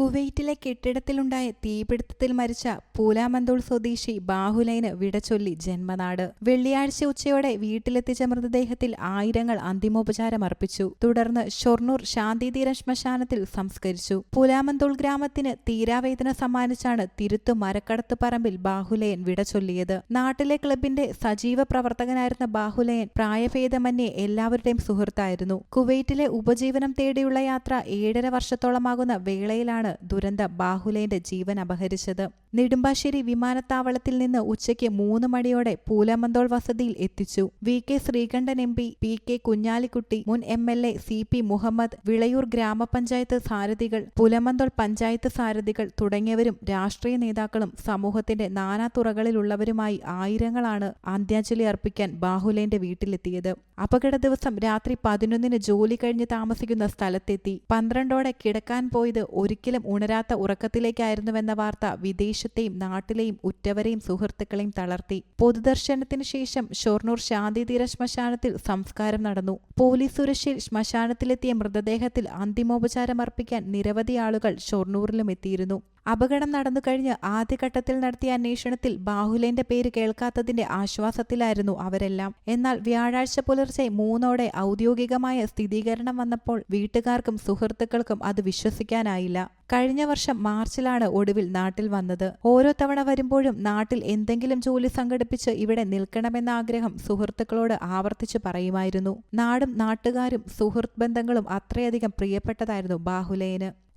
കുവൈറ്റിലെ കെട്ടിടത്തിലുണ്ടായ തീപിടുത്തത്തിൽ മരിച്ച പൂലാമന്തോൾ സ്വദേശി ബാഹുലൈന് വിടച്ചൊല്ലി ജന്മനാട്. വെള്ളിയാഴ്ച ഉച്ചയോടെ വീട്ടിലെത്തിച്ച മൃതദേഹത്തിൽ ആയിരങ്ങൾ അന്തിമോപചാരം അർപ്പിച്ചു. തുടർന്ന് ഷൊർണൂർ ശാന്തിതീര ശ്മശാനത്തിൽ സംസ്കരിച്ചു. പൂലാമന്തോൾ ഗ്രാമത്തിന് തീരാവേദന സമ്മാനിച്ചാണ് തിരുത്തു മരക്കടത്ത് പറമ്പിൽ ബാഹുലയൻ വിടചൊല്ലിയത് നാട്ടിലെ ക്ലബിന്റെ സജീവ പ്രവർത്തകനായിരുന്ന ബാഹുലയൻ പ്രായഭേദമന്യേ എല്ലാവരുടെയും സുഹൃത്തായിരുന്നു. കുവൈറ്റിലെ ഉപജീവനം തേടിയുള്ള യാത്ര ഏഴര വർഷത്തോളമാകുന്ന വേളയിലാണ് ദുരന്തം ബാഹുലേന്റെ ജീവൻ അപഹരിച്ചത്. നെടുമ്പാശ്ശേരി വിമാനത്താവളത്തിൽ നിന്ന് ഉച്ചയ്ക്ക് മൂന്ന് മണിയോടെ പൂലമന്തോൾ വസതിയിൽ എത്തിച്ചു. V K Sreekandan M P P K Kunhalikutty മുൻ M L A C P Muhammad Vilayur ഗ്രാമപഞ്ചായത്ത് സാരഥികൾ പുലമന്തോൾ പഞ്ചായത്ത് സാരഥികൾ തുടങ്ങിയവരും രാഷ്ട്രീയ നേതാക്കളും സമൂഹത്തിന്റെ നാനാതുറകളിലുള്ളവരുമായി ആയിരങ്ങളാണ് അന്ത്യാഞ്ജലി അർപ്പിക്കാൻ ബാഹുലേന്റെ വീട്ടിലെത്തിയത്. അപകട ദിവസം രാത്രി പതിനൊന്നിന് ജോലി കഴിഞ്ഞ് താമസിക്കുന്ന സ്ഥലത്തെത്തി. പന്ത്രണ്ടോടെ കിടക്കാൻ പോയത് ഒരിക്കലും ഉണരാത്ത ഉറക്കത്തിലേക്കായിരുന്നുവെന്ന വാർത്ത വിദേശത്തെയും നാട്ടിലെയും ഉറ്റവരെയും സുഹൃത്തുക്കളെയും തളർത്തി. പൊതുദർശനത്തിന് ശേഷം ഷൊർണൂർ ശാന്തിതീര ശ്മശാനത്തിൽ സംസ്കാരം നടന്നു. പോലീസ് സുരക്ഷയിൽ ശ്മശാനത്തിലെത്തിയ മൃതദേഹത്തിൽ അന്തിമോപചാരം അർപ്പിക്കാൻ നിരവധി ആളുകൾ ഷൊർണൂരിലും എത്തിയിരുന്നു. അപകടം നടന്നു കഴിഞ്ഞ് ആദ്യഘട്ടത്തിൽ നടത്തിയ അന്വേഷണത്തിൽ ബാഹുലേന്റെ പേര് കേൾക്കാത്തതിന്റെ ആശ്വാസത്തിലായിരുന്നു അവരെല്ലാം. എന്നാൽ വ്യാഴാഴ്ച പുലർച്ചെ മൂന്നോടെ ഔദ്യോഗികമായ സ്ഥിരീകരണം വന്നപ്പോൾ വീട്ടുകാർക്കും സുഹൃത്തുക്കൾക്കും അത് വിശ്വസിക്കാനായില്ല. കഴിഞ്ഞ വർഷം മാർച്ചിലാണ് ഒടുവിൽ നാട്ടിൽ വന്നത്. ഓരോ തവണ വരുമ്പോഴും നാട്ടിൽ എന്തെങ്കിലും ജോലി സംഘടിപ്പിച്ച് ഇവിടെ നിൽക്കണമെന്ന ആഗ്രഹം സുഹൃത്തുക്കളോട് ആവർത്തിച്ചു പറയുമായിരുന്നു. നാടും നാട്ടുകാരും സുഹൃത്ത് ബന്ധങ്ങളും അത്രയധികം പ്രിയപ്പെട്ടതായിരുന്നു ബാഹുലേന്.